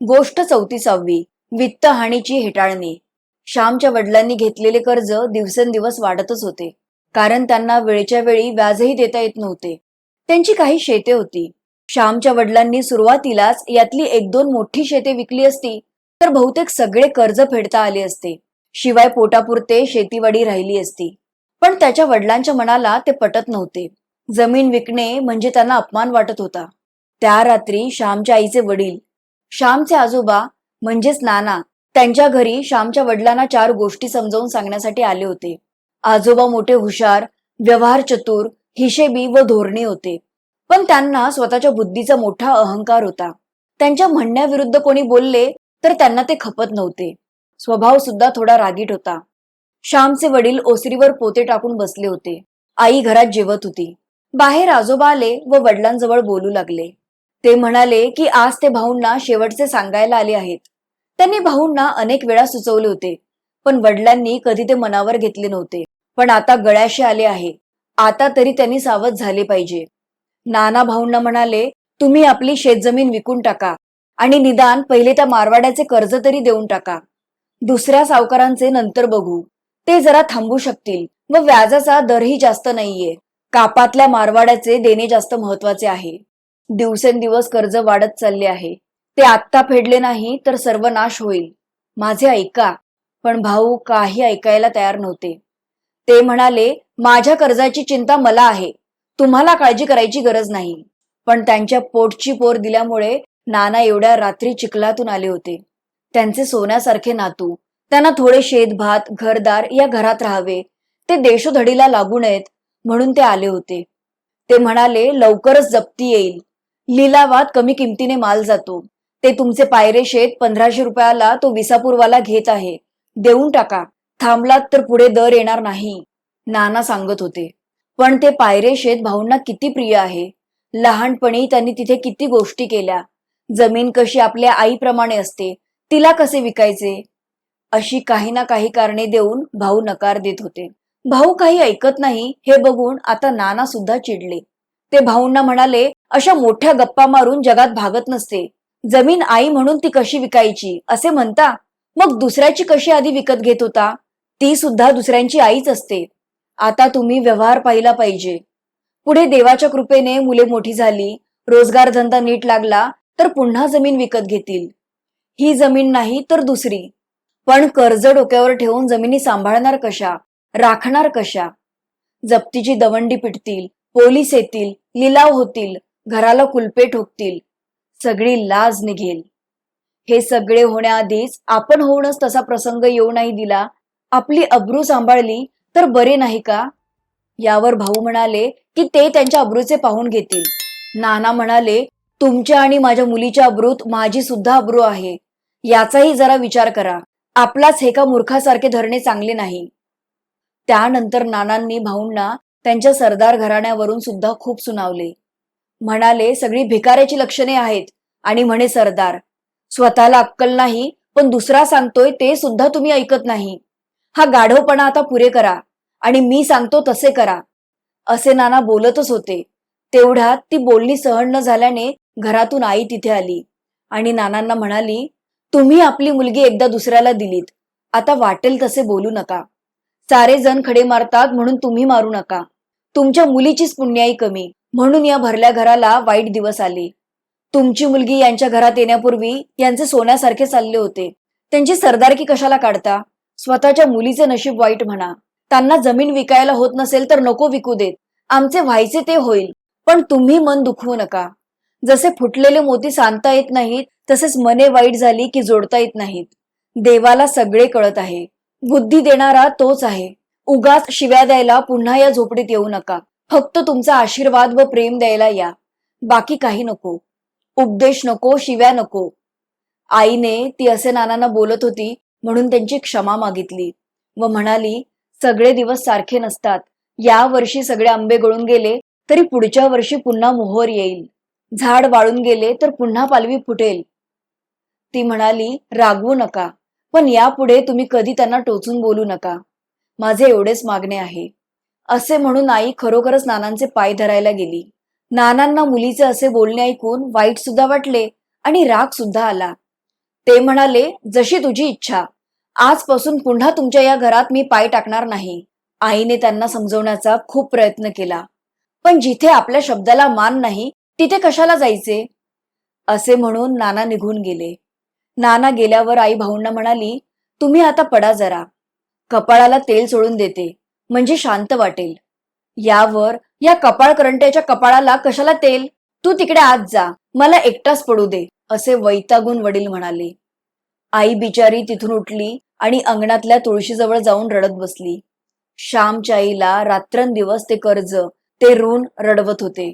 गोष्ट चौतीसावी. वित्त हानीची हेटाळणी. श्यामच्या वडिलांनी घेतलेले कर्ज दिवसेंदिवस वाढतच होते. कारण त्यांना वेळच्या वेळी व्याजही देता येत नव्हते. त्यांची काही शेते होती. श्यामच्या वडिलांनी सुरुवातीलाच यातली एक दोन मोठी शेते विकली असती तर बहुतेक सगळे कर्ज फेडता आले असते. शिवाय पोटापुरते शेतीवाडी राहिली असती. पण त्याच्या वडिलांच्या मनाला ते पटत नव्हते. जमीन विकणे म्हणजे त्यांना अपमान वाटत होता. त्या रात्री श्यामच्या आईचे वडील श्यामचे आजोबा म्हणजेच नाना त्यांच्या घरी श्यामच्या वडिलांना चार गोष्टी समजावून सांगण्यासाठी आले होते. आजोबा मोठे हुशार व्यवहार चतुर हिशेबी व धोरणी होते. पण त्यांना स्वतःच्या बुद्धीचा मोठा अहंकार होता. त्यांच्या म्हणण्याविरुद्ध कोणी बोलले तर त्यांना ते खपत नव्हते. स्वभाव सुद्धा थोडा रागीट होता. श्यामचे वडील ओसरीवर पोते टाकून बसले होते. आई घरात जेवत होती. बाहेर आजोबा आले व वडिलांजवळ बोलू लागले. ते म्हणाले की आज ते भाऊंना शेवटचे सांगायला आले आहेत. त्यांनी भाऊंना अनेक वेळा सुचवले होते पण वडिलांनी कधी ते मनावर घेतले नव्हते. पण आता गळ्याशी आले आहे. आता तरी त्यांनी सावध झाले पाहिजे. नाना भाऊंना म्हणाले तुम्ही आपली शेतजमीन विकून टाका आणि निदान पहिले त्या मारवाड्याचे कर्ज तरी देऊन टाका. दुसऱ्या सावकारांचे नंतर बघू. ते जरा थांबू शकतील व व्याजाचा दरही जास्त नाहीये. कापातल्या मारवाड्याचे देणे जास्त महत्त्वाचे आहे. दिवसेंदिवस कर्ज वाढत चालले आहे. ते आत्ता फेडले नाही तर सर्वनाश होईल. माझे ऐका. पण भाऊ काही ऐकायला तयार नव्हते. ते म्हणाले माझ्या कर्जाची चिंता मला आहे. तुम्हाला काळजी करायची गरज नाही. पण त्यांच्या पोटची पोर दिल्यामुळे नाना एवढ्या रात्री चिखलातून आले होते. त्यांचे सोन्यासारखे नातू त्यांना थोडे शेत भात घरदार या घरात राहावे. ते देशोधडीला लागू नयेत म्हणून ते आले होते. ते म्हणाले लवकरच जप्ती येईल. लिलावात कमी किमतीने माल जातो. ते तुमचे पायरे शेत पंधराशे रुपयाला तो विसापूरवाला घेत आहे. देऊन टाका. थांबलात तर पुढे दर येणार नाही. नाना सांगत होते. पण ते पायरे शेत भाऊंना किती प्रिय आहे. लहानपणी त्यांनी तिथे किती गोष्टी केल्या. जमीन कशी आपल्या आईप्रमाणे असते. तिला कसे विकायचे? अशी काही ना काही कारणे देऊन भाऊ नकार देत होते. भाऊ काही ऐकत नाही हे बघून आता नाना सुद्धा चिडले. ते भाऊंना म्हणाले अशा मोठ्या गप्पा मारून जगात भागत नसते. जमीन आई म्हणून ती कशी विकायची? असे म्हणता मग दुसऱ्याची कशी आधी विकत घेत होता? ती सुद्धा दुसऱ्यांची आईच असते. आता तुम्ही व्यवहार पाहिला पाहिजे. पुढे देवाच्या कृपेने मुले मोठी झाली रोजगार धंदा नीट लागला तर पुन्हा जमीन विकत घेतील. ही जमीन नाही तर दुसरी. पण कर्ज डोक्यावर ठेवून जमिनी सांभाळणार कशा? राखणार कशा? जप्तीची दवंडी पिटतील पोलीस येतील लिलाव होतील घराला कुलपे ठोकतील सगळी लाज निघेल. हे सगळे होण्याआधीच आपण होऊनच तसा प्रसंग येऊ नाही दिला. आपली अब्रू सांभाळली तर बरे नाही का? यावर भाऊ म्हणाले की ते त्यांच्या अब्रूचे पाहून घेतील. नाना म्हणाले तुमच्या आणि माझ्या मुलीच्या अब्रूत माझी सुद्धा अब्रू आहे. याचाही जरा विचार करा. आपलाच हे का मूर्खासारखे धरणे चांगले नाही. त्यानंतर नानांनी भाऊंना त्यांच्या सरदार घराण्यावरून सुद्धा खूप सुनावले. म्हणाले सगळी भिकाऱ्याची लक्षणे आहेत. आणि म्हणे सरदार स्वतःला अक्कल नाही पण दुसरा सांगतोय ते सुद्धा तुम्ही ऐकत नाही. हा गाढवपणा आता पुरे करा आणि मी सांगतो तसे करा. असे नाना बोलतच होते. तेवढ्यात ती बोलणी सहन न झाल्याने घरातून आई तिथे आली आणि नानांना म्हणाली तुम्ही आपली मुलगी एकदा दुसऱ्याला दिलीत. आता वाटेल तसे बोलू नका. सारे जण खडे मारतात म्हणून तुम्ही मारू नका. तुमच्या मुलीचीच पुण्याई कमी. म्हणून या भरल्या घराला वाईट दिवस आले. तुमची मुलगी यांच्या घरात येण्यापूर्वी यांचे सोन्यासारखे चालले होते. त्यांची सरदारकी कशाला काढता? स्वतःच्या मुलीचे नशीब वाईट म्हणा. त्यांना जमीन विकायला होत नसेल तर नको विकू देत. आमचे व्हायचे ते होईल. पण तुम्ही मन दुखवू नका. जसे फुटलेले मोती सांधता येत नाहीत तसेच मने वाईट झाली की जोडता येत नाहीत. देवाला सगळे कळत आहे. बुद्धी देणारा तोच आहे. उगाच शिव्या द्यायला पुन्हा या झोपडीत येऊ नका. फक्त तुमचा आशीर्वाद व प्रेम द्यायला या. बाकी काही नको. उपदेश नको शिव्या नको. आईने ती असे नानांना बोलत होती म्हणून त्यांची क्षमा मागितली. व म्हणाली सगळे दिवस सारखे नसतात. या वर्षी सगळे आंबे गळून गेले तरी पुढच्या वर्षी पुन्हा मोहर येईल. झाड वाळून गेले तर पुन्हा पालवी फुटेल. ती म्हणाली रागवू नका. पण यापुढे तुम्ही कधी त्यांना टोचून बोलू नका. माझे एवढेच मागणे आहे. असे म्हणून आई खरोखरच नानांचे पाय धरायला गेली. नानांना मुलीचे असे बोलणे ऐकून वाईट सुद्धा वाटले आणि राग सुद्धा आला. ते म्हणाले जशी तुझी इच्छा. आजपासून पुन्हा तुमच्या या घरात मी पाय टाकणार नाही. आईने त्यांना समजवण्याचा खूप प्रयत्न केला. पण जिथे आपल्या शब्दाला मान नाही तिथे कशाला जायचे? असे म्हणून नाना निघून गेले. नाना गेल्यावर आई भाऊंना म्हणाली तुम्ही आता पडा जरा. कपाळाला तेल सोडून देते म्हणजे शांत वाटेल. यावर या कपाळ करंट्याच्या कपाळाला कशाला तेल? तू तिकडे आत जा मला एकटाच पडू दे असे वैतागून वडील म्हणाले. आई बिचारी तिथून उठली आणि अंगणातल्या तुळशीजवळ जाऊन रडत बसली. श्यामच्या आईला रात्रंदिवस ते कर्ज ते ऋण रडवत होते.